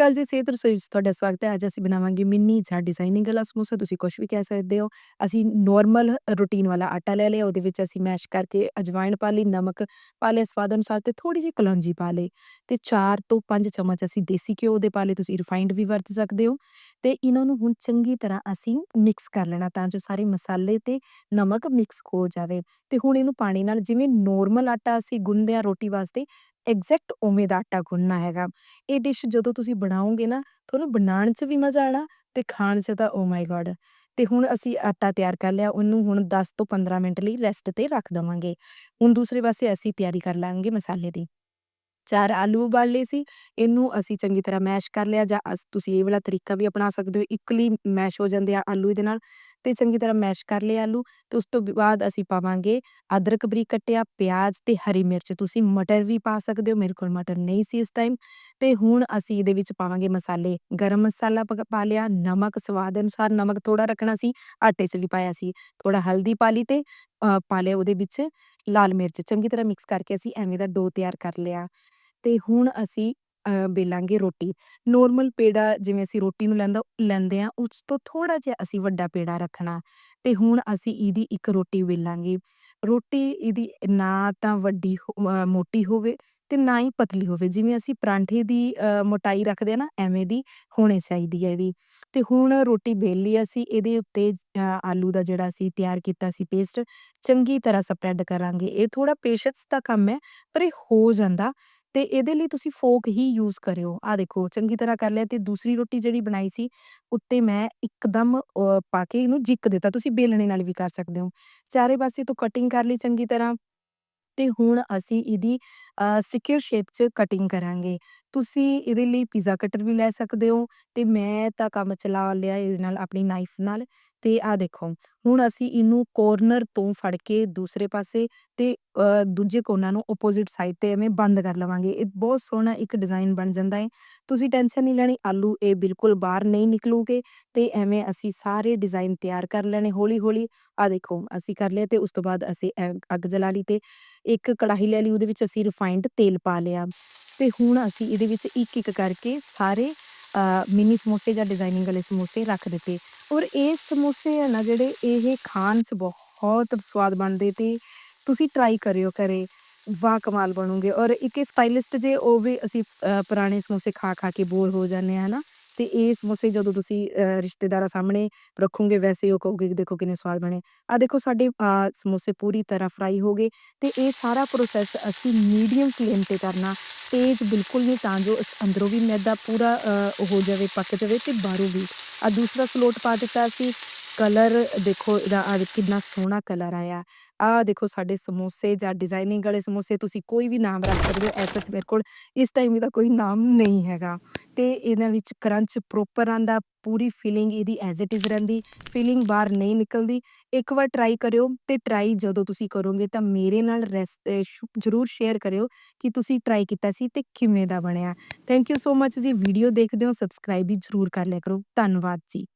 ਅਕਾਲ ਜੀ, ਸਿਹਤ ਰਸੋਈ ਵਿੱਚ ਤੁਹਾਡਾ ਸਵਾਗਤ ਹੈ। ਅੱਜ ਅਸੀਂ ਬਣਾਵਾਂਗੇ ਮਿੰਨੀ ਜਾਂ ਡਿਜ਼ਾਈਨਿੰਗ ਵਾਲਾ ਸਮੋਸਾ, ਤੁਸੀਂ ਕੁਛ ਵੀ ਕਹਿ ਸਕਦੇ ਹੋ। ਅਸੀਂ ਨੋਰਮਲ ਰੂਟੀਨ ਵਾਲਾ ਆਟਾ ਲੈ ਲਿਆ, ਉਹਦੇ ਵਿੱਚ ਅਸੀਂ ਮੈਸ਼ ਕਰਕੇ ਅਜਵਾਇਣ ਪਾ ਲਈ, ਨਮਕ ਪਾ ਲਿਆ ਸਵਾਦ ਅਨੁਸਾਰ ਤੇ ਥੋੜ੍ਹੀ ਜਿਹੀ ਕਲੌਂਜੀ ਪਾ ਲਈ ਤੇ 4 ਤੋਂ 5 ਚਮਚ ਅਸੀਂ ਦੇਸੀ ਘਿਓ ਦੇ ਪਾ ਲਏ, ਤੁਸੀਂ ਰਿਫਾਈਨਡ ਵੀ ਵਰਤ ਸਕਦੇ ਹੋ ਤੇ ਇਹਨਾਂ ਨੂੰ ਹੁਣ ਚੰਗੀ ਤਰ੍ਹਾਂ ਅਸੀਂ ਮਿਕਸ ਕਰ ਲੈਣਾ ਤਾਂ ਜੋ ਸਾਰੇ ਮਸਾਲੇ ਤੇ ਨਮਕ ਮਿਕਸ ਹੋ ਜਾਵੇ ਤੇ ਹੁਣ ਇਹਨੂੰ ਪਾਣੀ ਨਾਲ ਜਿਵੇਂ ਨੋਰਮਲ ਆਟਾ ਅਸੀਂ ਗੁੰਨਦੇ ਹਾਂ ਰੋਟੀ ਵਾਸਤੇ ਐਗਜ਼ੈਕਟ ਉਵੇਂ ਦਾ ਆਟਾ ਗੁੰਨਣਾ ਹੈਗਾ। ਇਹ ਡਿਸ਼ ਜਦੋਂ ਤੁਸੀਂ ਬਣਾਓਗੇ ਨਾ, ਤੁਹਾਨੂੰ ਬਣਾਉਣ 'ਚ ਵੀ ਮਜ਼ਾ ਆਉਣਾ ਤੇ ਖਾਣ 'ਚ ਤਾਂ ਓ ਮਾਈ ਗॉड! ਤੇ ਹੁਣ ਅਸੀਂ ਆਟਾ ਤਿਆਰ ਕਰ ਲਿਆ, ਉਹਨੂੰ ਹੁਣ 10 ਤੋਂ 15 ਮਿੰਟ ਲਈ ਰੈਸਟ ਤੇ ਰੱਖ ਦੇਵਾਂਗੇ। ਹੁਣ ਦੂਸਰੇ ਪਾਸੇ ਅਸੀਂ ਤਿਆਰੀ ਕਰ ਲਾਂਗੇ ਮਸਾਲੇ ਦੀ। ਚਾਰ ਆਲੂ ਉਬਾਲ ਲਏ ਸੀ, ਇਹਨੂੰ ਅਸੀਂ ਚੰਗੀ ਤਰ੍ਹਾਂ ਮੈਸ਼ ਕਰ ਲਿਆ ਜਾਂ ਤੁਸੀਂ ਇਹ ਵਾਲਾ ਤਰੀਕਾ ਵੀ ਅਪਣਾ ਸਕਦੇ ਹੋ, ਇਕੁਅਲੀ ਮੈਸ਼ ਹੋ ਜਾਂਦੇ ਆ ਆਲੂ ਇਹਦੇ ਨਾਲ ਤੇ ਚੰਗੀ ਤਰ੍ਹਾਂ ਮੈਸ਼ ਕਰ ਲਏ ਆਲੂ ਤੇ ਉਸ ਤੋਂ ਬਾਅਦ ਅਸੀਂ ਪਾਵਾਂਗੇ ਅਦਰਕ ਬਰੀਕ ਕੱਟਿਆ, ਪਿਆਜ਼ ਤੇ ਹਰੀ ਮਿਰਚ, ਤੁਸੀਂ ਮਟਰ ਵੀ ਪਾ ਸਕਦੇ ਹੋ, ਮੇਰੇ ਕੋਲ ਮਟਰ ਨਹੀਂ ਸੀ ਇਸ ਟਾਈਮ। ਤੇ ਹੁਣ ਅਸੀਂ ਇਹਦੇ ਵਿੱਚ ਪਾਵਾਂਗੇ ਮਸਾਲੇ, ਗਰਮ ਮਸਾਲਾ ਪਾ ਲਿਆ, ਨਮਕ ਸਵਾਦ ਅਨੁਸਾਰ ਨਮਕ ਥੋੜਾ ਰੱਖਣਾ ਸੀ, ਆਟੇ 'ਚ ਵੀ ਪਾਇਆ ਸੀ, ਥੋੜਾ ਹਲਦੀ ਪਾ ਲਈ ਤੇ ਪਾ ਲਿਆ ਉਹਦੇ ਵਿੱਚ ਲਾਲ ਮਿਰਚ, ਚੰਗੀ ਤਰ੍ਹਾਂ ਮਿਕਸ ਕਰਕੇ ਅਸੀਂ ਐਵੇਂ ਦਾ ਡੋ ਤਿਆਰ ਕਰ ਲਿਆ। ਤੇ ਹੁਣ ਅਸੀਂ ਅ, ਵੇਲਾਂਗੇ ਰੋਟੀ। ਨੋਰਮਲ ਪੇੜਾ ਜਿਵੇਂ ਅਸੀਂ ਰੋਟੀ ਨੂੰ ਲੈਂਦਾ ਲੈਂਦੇ ਹਾਂ, ਉਸ ਤੋਂ ਥੋੜ੍ਹਾ ਜਿਹਾ ਅਸੀਂ ਵੱਡਾ ਪੇੜਾ ਰੱਖਣਾ ਤੇ ਹੁਣ ਅਸੀਂ ਇਹਦੀ ਇੱਕ ਰੋਟੀ ਵੇਲਾਂਗੇ। ਰੋਟੀ ਇਹਦੀ ਨਾ ਤਾਂ ਵੱਡੀ ਹੋ ਅ, ਮੋਟੀ ਹੋਵੇ ਤੇ ਨਾ ਹੀ ਪਤਲੀ ਹੋਵੇ, ਜਿਵੇਂ ਅਸੀਂ ਪਰਾਂਠੇ ਦੀ ਅ, ਮੋਟਾਈ ਰੱਖਦੇ ਆ ਨਾ, ਐਵੇਂ ਦੀ ਹੋਣੀ ਚਾਹੀਦੀ ਹੈ ਇਹਦੀ ਤੇ ਹੁਣ ਰੋਟੀ ਵੇਲ ਲਈ ਅਸੀਂ, ਇਹਦੇ ਉੱਤੇ ਅ, ਆਲੂ ਦਾ ਜਿਹੜਾ ਅਸੀਂ ਤਿਆਰ ਕੀਤਾ ਸੀ ਪੇਸਟ, ਚੰਗੀ ਤਰ੍ਹਾਂ ਸਪਰੈਡ ਕਰਾਂਗੇ। ਇਹ ਥੋੜ੍ਹਾ ਪੇਸ਼ੈਂਸ ਦਾ ਕੰਮ ਹੈ, ਪਰ ਇਹ ਹੋ ਜਾਂਦਾ ਤੇ ਇਹਦੇ ਲਈ ਤੁਸੀਂ ਫੋਰਕ ਹੀ ਯੂਜ਼ ਕਰਿਓ। ਆਹ ਦੇਖੋ ਚੰਗੀ ਤਰ੍ਹਾਂ ਕਰ ਲਿਆ ਤੇ ਦੂਸਰੀ ਰੋਟੀ ਜਿਹੜੀ ਬਣਾਈ ਸੀ, ਉੱਤੇ ਮੈਂ ਇੱਕਦਮ ਅ, ਪਾ ਕੇ ਇਹਨੂੰ ਜਿੱਕ ਦਿੱਤਾ, ਤੁਸੀਂ ਵੇਲਣੇ ਨਾਲ ਵੀ ਕਰ ਸਕਦੇ ਹੋ। ਚਾਰੇ ਪਾਸੇ ਤੋਂ ਕਟਿੰਗ ਕਰ ਲਈ ਚੰਗੀ ਤਰ੍ਹਾਂ ਤੇ ਹੁਣ ਅਸੀਂ ਇਹਦੀ ਸਿਕਿਉਰ ਸ਼ੇਪ 'ਚ ਕਟਿੰਗ ਕਰਾਂਗੇ। ਤੁਸੀਂ ਇਹਦੇ ਲਈ ਪੀਜ਼ਾ ਕਟਰ ਵੀ ਲੈ ਸਕਦੇ ਹੋ ਤੇ ਮੈਂ ਤਾਂ ਕੰਮ ਚਲਾ ਲਿਆ ਇਹਦੇ ਨਾਲ ਆਪਣੀ ਨਾਈਫ ਨਾਲ ਤੇ ਆਹ ਦੇਖੋ ਹੁਣ ਅਸੀਂ ਇਹਨੂੰ ਕੋਰਨਰ ਤੋਂ ਫੜ ਕੇ ਦੂਸਰੇ ਪਾਸੇ ਤੇ ਅ, ਦੂਜੇ ਕੋਰਨਰ ਨੂੰ ਅਪੋਜ਼ਿਟ ਸਾਈਡ ਤੇ ਐਵੇਂ ਬੰਦ ਕਰ ਲਵਾਂਗੇ। ਇਹ ਬਹੁਤ ਸੋਹਣਾ ਇੱਕ ਡਿਜ਼ਾਈਨ ਬਣ ਜਾਂਦਾ ਹੈ। ਤੁਸੀਂ ਟੈਨਸ਼ਨ ਨਹੀਂ ਲੈਣੀ, ਆਲੂ ਇਹ ਬਿਲਕੁਲ ਬਾਹਰ ਨਹੀਂ ਨਿਕਲੂਗੇ ਤੇ ਐਵੇਂ ਅਸੀਂ ਸਾਰੇ ਡਿਜ਼ਾਈਨ ਤਿਆਰ ਕਰ ਲੈਣੇ ਹੌਲੀ-ਹੌਲੀ। ਆਹ ਦੇਖੋ ਅਸੀਂ ਕਰ ਲਿਆ ਤੇ ਉਸ ਤੋਂ ਬਾਅਦ ਅਸੀਂ ਐ ਅੱਗ ਜਲਾ ਲਈ ਤੇ ਇੱਕ ਕੜਾਹੀ ਲੈ ਲਈ, ਉਹਦੇ ਵਿੱਚ ਅਸੀਂ ਰਿਫਾਈਨਡ ਤੇਲ ਪਾ ਲਿਆ। ਤੇ ਹੁਣ ਅਸੀਂ ਇਹਦੇ ਵਿੱਚ ਇੱਕ-ਇੱਕ ਕਰਕੇ ਸਾਰੇ ਅ, ਸਮੋਸੇ ਜਾਂ ਡਿਜ਼ਾਈਨਿੰਗ ਵਾਲੇ ਸਮੋਸੇ ਰੱਖ ਦਿੱਤੇ। ਔਰ ਇਹ ਸਮੋਸੇ ਆ ਨਾ ਜਿਹੜੇ, ਇਹ ਖਾਣ 'ਚ ਬਹੁਤ ਸਵਾਦ ਬਣਦੇ ਤੇ ਤੁਸੀਂ ਟਰਾਈ ਕਰਿਓ ਘਰੇ, ਵਾਹ ਕਮਾਲ ਬਣੂਗੇ। ਔਰ ਇੱਕ ਸਟਾਈਲਿਸਟ ਜੇ ਉਹ ਵੀ ਅਸੀਂ ਪੁਰਾਣੇ ਸਮੋਸੇ ਖਾ-ਖਾ ਕੇ ਬੋਰ ਹੋ ਜਾਂਦੇ ਹਾਂ, ਹੈ ਤੇ ਇਹ ਸਮੋਸੇ ਜਦੋਂ ਤੁਸੀਂ ਰਿਸ਼ਤੇਦਾਰਾਂ ਸਾਹਮਣੇ ਰੱਖੋਗੇ ਵੈਸੇ ਉਹ ਕਹੋਗੇ ਕਿ ਦੇਖੋ ਕਿੰਨੇ ਸਵਾਦ ਬਣੇ। ਆਹ ਦੇਖੋ ਸਾਡੇ ਸਮੋਸੇ ਪੂਰੀ ਤਰ੍ਹਾਂ ਫਰਾਈ ਹੋ ਗਏ ਤੇ ਇਹ ਸਾਰਾ ਪ੍ਰੋਸੈਸ ਅਸੀਂ ਮੀਡੀਅਮ ਫਲੇਮ ਤੇ ਕਰਨਾ, ਤੇਜ਼ ਬਿਲਕੁਲ ਨਹੀਂ ਤਾਂ ਜੋ ਅੰਦਰੋਂ ਵੀ ਮੈਦਾ ਪੂਰਾ ਹੋ ਜਾਵੇ, ਪੱਕ ਜਾਵੇ ਤੇ ਬਾਹਰੋਂ ਵੀ। ਆਹ ਦੂਸਰਾ ਸਲੋਟ ਪਾ ਦਿੱਤਾ ਅਸੀਂ, ਕਲਰ ਦੇਖੋ ਇਹਦਾ ਆਹ ਕਿੰਨਾ ਸੋਹਣਾ ਕਲਰ ਆਇਆ। ਆਹ ਦੇਖੋ ਸਾਡੇ ਸਮੋਸੇ ਜਾਂ ਡਿਜ਼ਾਈਨਿੰਗ ਵਾਲੇ ਸਮੋਸੇ, ਤੁਸੀਂ ਕੋਈ ਵੀ ਨਾਮ ਰੱਖ ਸਕਦੇ ਹੋ, ਐਜ਼ ਸੱਚ ਮੇਰੇ ਕੋਲ ਇਸ ਟਾਈਮ ਇਹਦਾ ਕੋਈ ਨਾਮ ਨਹੀਂ ਹੈਗਾ ਤੇ ਇਹਨਾਂ ਵਿੱਚ ਕਰੰਚ ਪ੍ਰੋਪਰ ਆਉਂਦਾ, ਪੂਰੀ ਫੀਲਿੰਗ ਇਹਦੀ ਐਜ਼ ਇਟ ਇਜ਼ ਰਹਿੰਦੀ, ਫੀਲਿੰਗ ਬਾਹਰ ਨਹੀਂ ਨਿਕਲਦੀ। ਇੱਕ ਵਾਰ ਟਰਾਈ ਕਰਿਓ ਤੇ ਟਰਾਈ ਜਦੋਂ ਤੁਸੀਂ ਕਰੋਗੇ ਤਾਂ ਮੇਰੇ ਨਾਲ ਰੈਸ ਅ, ਜ਼ਰੂਰ ਸ਼ੇਅਰ ਕਰਿਓ ਕਿ ਤੁਸੀਂ ਟਰਾਈ ਕੀਤਾ ਸੀ ਤੇ ਕਿਵੇਂ ਦਾ ਬਣਿਆ। Thank you so much ji, video ਦੇਖਦੇ ਹੋ ਸਬਸਕ੍ਰਾਈਬ ਵੀ ਜ਼ਰੂਰ ਕਰ ਲਿਆ ਕਰੋ। ਧੰਨਵਾਦ ਜੀ।